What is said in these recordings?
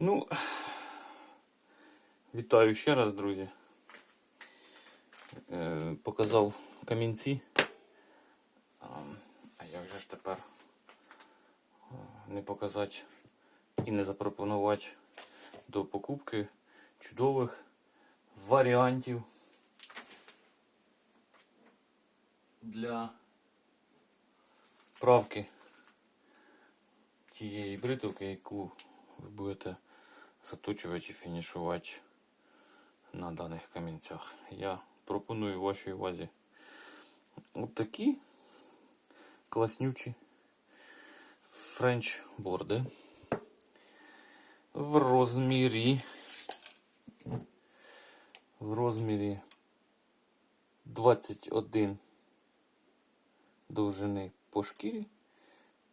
Ну, вітаю ще раз, друзі. Е, показав камінці. А, як же ж тепер не показати і не запропонувати до покупки чудових варіантів для правки тієї бритовки, яку ви будете заточувати і фінішувати на даних камінцях. Я пропоную вашій увазі от такі класнючі френч борди в розмірі в розмірі 21 довжини по шкірі,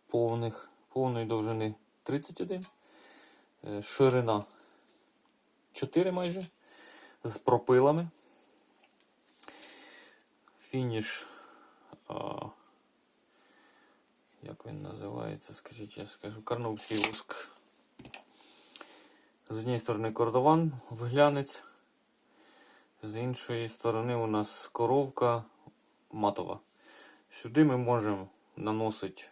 повних, повної довжини 31, е, ширина 4 майже, з пропилами. Фініш, а, як він називається, скажіть, я скажу, карнувський воск. З однієї сторони кордован, виглянець, з іншої сторони у нас коровка матова. Сюди ми можемо наносити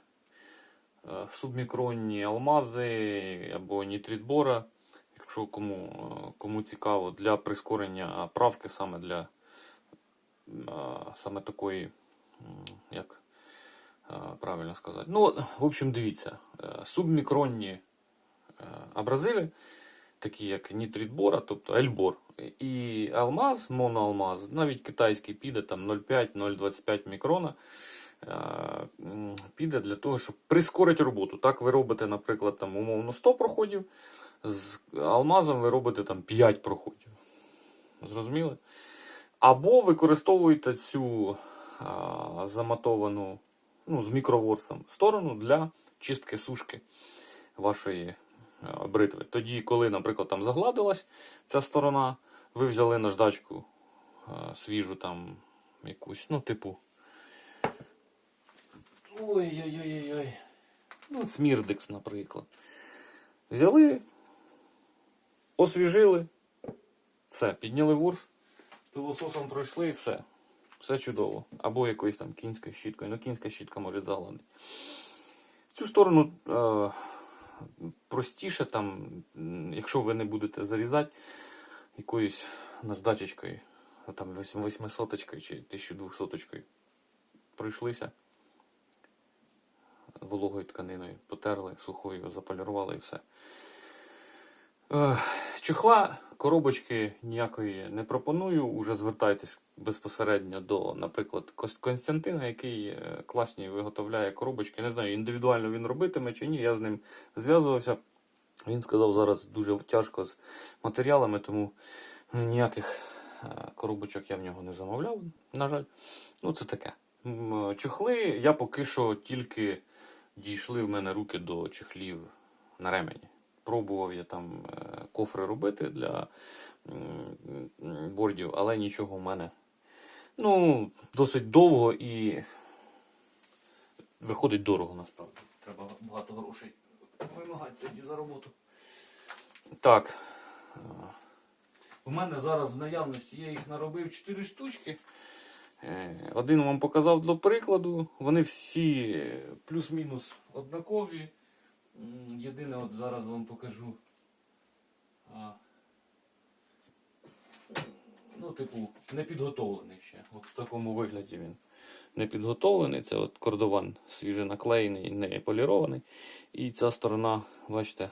е, субмікронні алмази або нітрит бора, якщо кому, е, кому цікаво, для прискорення правки саме для е, саме такої, як е, правильно сказати. Ну, в общем, дивіться, субмікронні абразиви, такі як нітрит бора, тобто ельбор, і алмаз, моноалмаз, навіть китайський піде там 0,5-0,25 мікрона. Піде для того, щоб прискорити роботу. Так ви робите, наприклад, там умовно 100 проходів, з алмазом ви робите там 5 проходів. Зрозуміли? Або використовуєте цю а, заматовану ну, з мікроворсом сторону для чистки сушки вашої а, бритви. Тоді, коли, наприклад, там загладилась ця сторона, ви взяли наждачку а, свіжу там якусь, ну, типу. Ой-ой-ой-ой. Ну, смірдекс, наприклад. Взяли, освіжили, все, підняли ворс, пилососом пройшли і все. Все чудово. Або якоюсь там кінською щіткою. Ну, кінська щітка може загладити. Цю сторону е, простіше, там, якщо ви не будете зарізати якоюсь наждачечкою, там 800 чи 1200 пройшлися вологою тканиною, потерли сухою, заполірували і все. Е, Чохла, коробочки ніякої не пропоную. Уже звертайтесь безпосередньо до, наприклад, Константина, який е, класні виготовляє коробочки. Не знаю, індивідуально він робитиме чи ні. Я з ним зв'язувався. Він сказав, зараз дуже тяжко з матеріалами, тому ніяких е, коробочок я в нього не замовляв, на жаль. Ну, це таке. М, Чохли я поки що тільки дійшли в мене руки до чехлів на ремені. Пробував я там е, кофри робити для бордів, але нічого в мене. Ну, досить довго і виходить дорого насправді. Треба багато грошей вимагати тоді за роботу. Так. У мене зараз в наявності я їх наробив 4 штучки. Е, Один вам показав для прикладу. Вони всі плюс-мінус однакові. Єдине, от зараз вам покажу. А, ну, типу, не підготовлений ще. От в такому вигляді він не підготовлений. Це от кордован свіже наклеєний, не полірований. І ця сторона, бачите,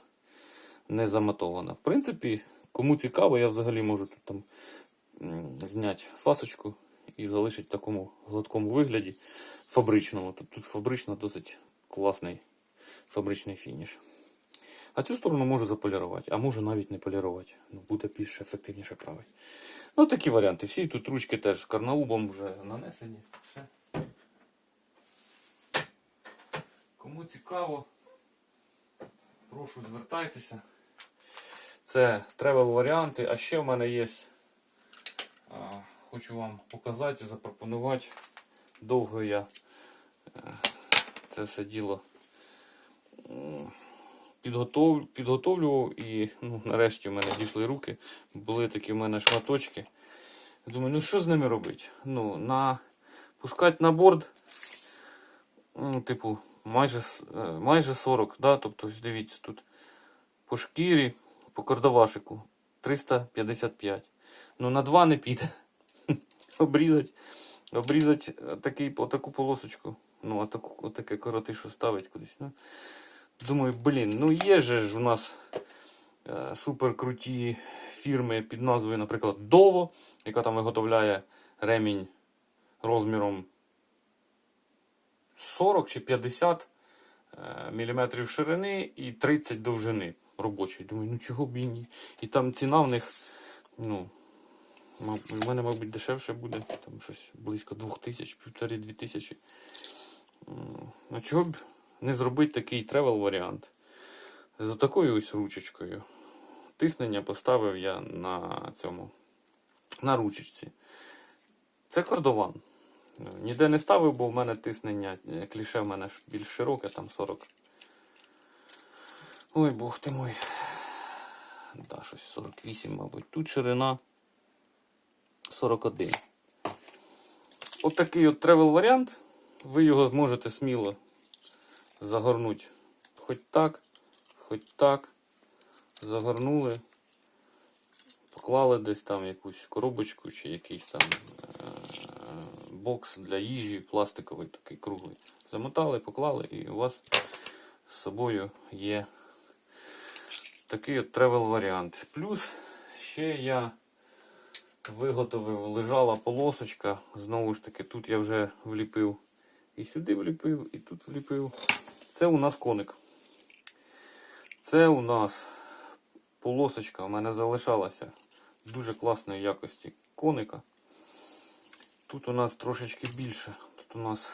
не заматована. В принципі, кому цікаво, я взагалі можу тут там зняти фасочку і залишити в такому гладкому вигляді фабричному. Тут, тут фабрично досить класний фабричний фініш. А цю сторону можу заполірувати, а можу навіть не полірувати. Ну, буде більш ефективніше правити. Ну, такі варіанти. Всі тут ручки теж з карнаубом вже нанесені. Все. Кому цікаво, прошу звертайтеся. Це тревел варіанти. А ще в мене є. Хочу вам показати, запропонувати. Довго я е, це все діло підготов... підготовлював і ну, нарешті в мене дійшли руки. Були такі в мене шматочки. Думаю, ну що з ними робити? Ну, на... Пускати на борт, ну, типу, майже, е, майже 40, да? тобто, дивіться, тут по шкірі, по кордовашику 355. Ну, на 2 не піде. Обрізати, обрізати такий, таку полосочку. Ну, а таку, отаке коротишу ставить кудись. Ну, думаю, блін, ну є же ж у нас е, супер круті фірми під назвою, наприклад, Дово, яка там виготовляє ремінь розміром 40 чи 50 е, міліметрів ширини і 30 довжини робочої. Думаю, ну чого б і ні. І там ціна в них, ну, в мене, мабуть, дешевше буде, там щось близько 2000, півтори-дві тисячі. М, Ну чого б не зробити такий тревел варіант? З такою ось ручечкою. Тиснення поставив я на цьому, на ручечці. Це кордован. Ніде не ставив, бо в мене тиснення, е, кліше в мене більш широке, там 40. Ой, бог ти мой. Да, щось 48, мабуть. Тут ширина 41. От от тревел варіант. Ви його зможете сміло загорнути. Хоч так, хоч так. Загорнули. Поклали десь там якусь коробочку чи якийсь там е, бокс для їжі, пластиковий такий круглий. Замотали, поклали, і у вас з собою є такий от тревел варіант. Плюс ще я виготовив, лежала полосочка. Знову ж таки, тут я вже вліпив і сюди вліпив, і тут вліпив. Це у нас коник. Це у нас полосочка у мене залишалася дуже класної якості коника. Тут у нас трошечки більше. Тут у нас,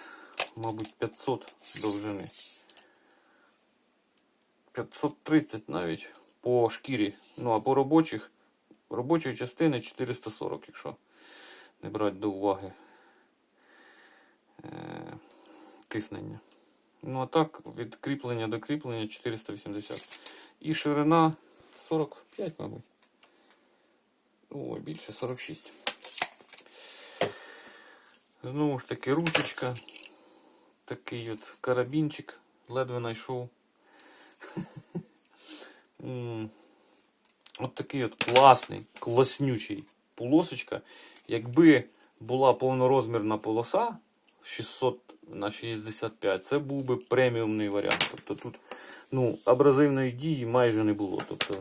мабуть, 500 довжини. 530 навіть по шкірі. Ну а по робочих, робочої частини 440, якщо не брати до уваги е, тиснення. Ну а так, від кріплення до кріплення 480. І ширина 45, мабуть. Ой, більше 46. Знову ж таки, ручечка. Такий от карабінчик. Ледве знайшов. От такий от класний, класнючий полосочка. Якби була повнорозмірна полоса 600 на 65, це був би преміумний варіант. Тобто тут ну, абразивної дії майже не було. Тобто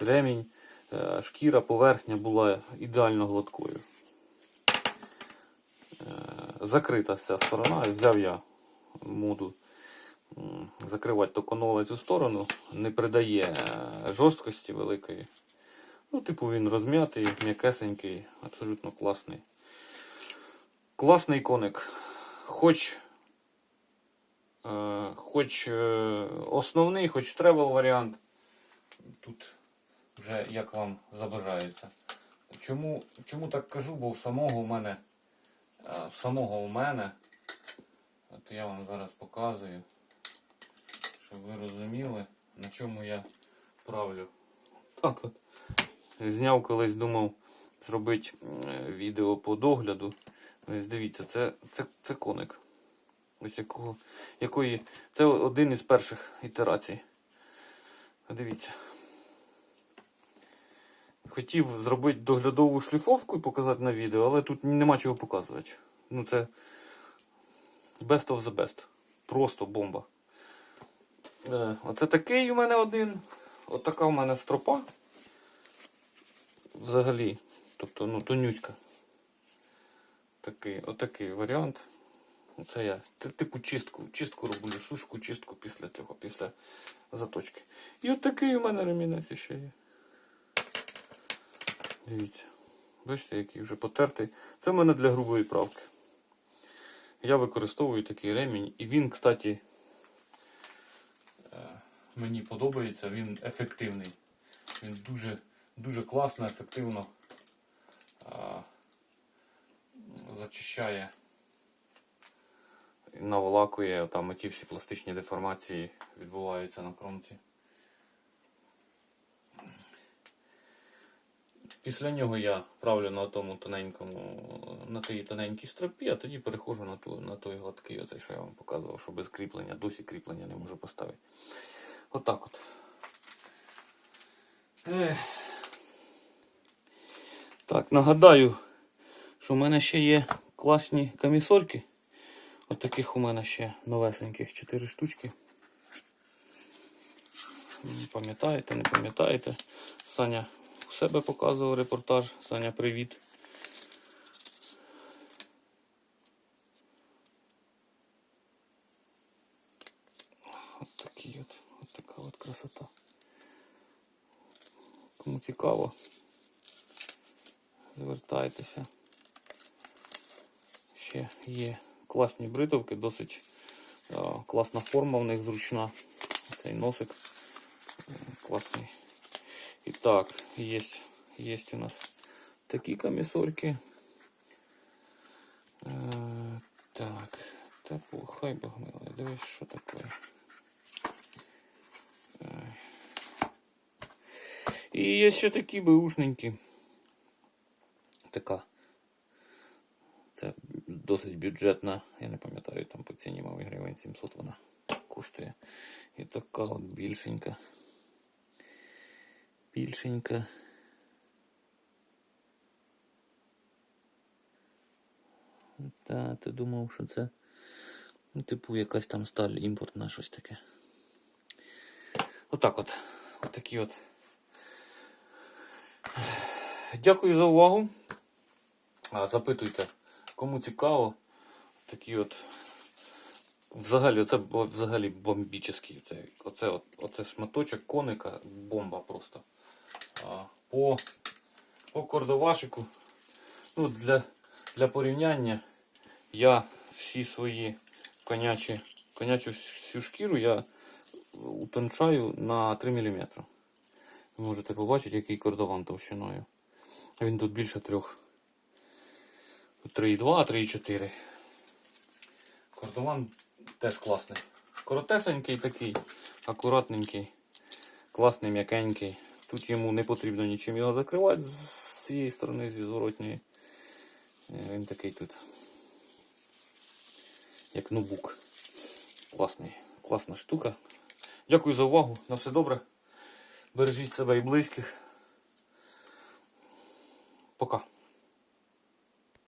ремінь, е, шкіра, поверхня була ідеально гладкою. Е, Закрита вся сторона. Взяв я моду закривати токонола цю сторону, не придає е, жорсткості великої. Ну, типу, він розм'ятий, м'якесенький, абсолютно класний. Класний коник. Хоч, е, хоч е, основний, хоч тревел варіант. Тут вже як вам забажається. Чому, чому так кажу? Бо в самого у мене, е, в самого у мене, от я вам зараз показую, щоб ви розуміли, на чому я правлю. Так от. Зняв колись думав зробити відео по догляду. Ось дивіться, це, це, це коник. Ось якого, якої. Це один із перших ітерацій. Дивіться. Хотів зробити доглядову шліфовку і показати на відео, але тут нема чого показувати. Ну це best of the best. Просто бомба. Е, Оце такий у мене один. Отака у мене стропа. Взагалі. Тобто, ну, тонюська. Такий, отакий варіант. Оце я. Типу чистку. Чистку роблю, сушку, чистку після цього, після заточки. І от такий у мене ремінець ще є. Дивіться. Бачите, який вже потертий. Це в мене для грубої правки. Я використовую такий ремінь. І він, кстати, е, мені подобається, він ефективний. Він дуже, дуже класно, ефективно а, зачищає, наволакує, там оті всі пластичні деформації відбуваються на кромці. Після нього я правлю на тому тоненькому, на тій тоненькій стропі, а тоді перехожу на ту, на той гладкий, оцей, що я вам показував, що без кріплення, досі кріплення не можу поставити. Отак от. От. Ех. Так, нагадаю що в мене ще є класні камісорки. От таких у мене ще новесеньких 4 штучки. Пам'ятаєте, не пам'ятаєте? Саня у себе показував репортаж. Саня, привіт. От такі от, от така от красота. Кому цікаво, звертайтеся. Ще є класні бритовки, досить а, класна форма в них зручна. Цей носик класний. І так, є, є у нас такі камісорки. Е, так, та хай Бог милий, дивись, що таке. Е. І є ще такі беушненькі. Така. Досить бюджетна, я не пам'ятаю, там по ціні, мабуть, гривень 700 вона коштує. І така от більшенька. Більшенька. Та, ти думав, що це, ну, типу, якась там сталь імпортна, щось таке. Отак от. От такі от. Дякую за увагу. Запитуйте, кому цікаво. Такі от. Взагалі, оце взагалі бомбічний. Це, оце, оце шматочок коника, бомба просто. А, по, по кордовашику. Ну, для, для порівняння я всі свої конячі, конячу всю шкіру я утончаю на 3 мм. Ви можете побачити, який кордован товщиною. Він тут більше трьох. 3,2, 3,4. Кордован теж класний. Коротесенький такий, акуратненький, класний, м'якенький. Тут йому не потрібно нічим його закривати з цієї сторони, зі зворотньої. Е, Він такий тут. Як нубук. Класний, класна штука. Дякую за увагу. На все добре. Бережіть себе і близьких. Пока.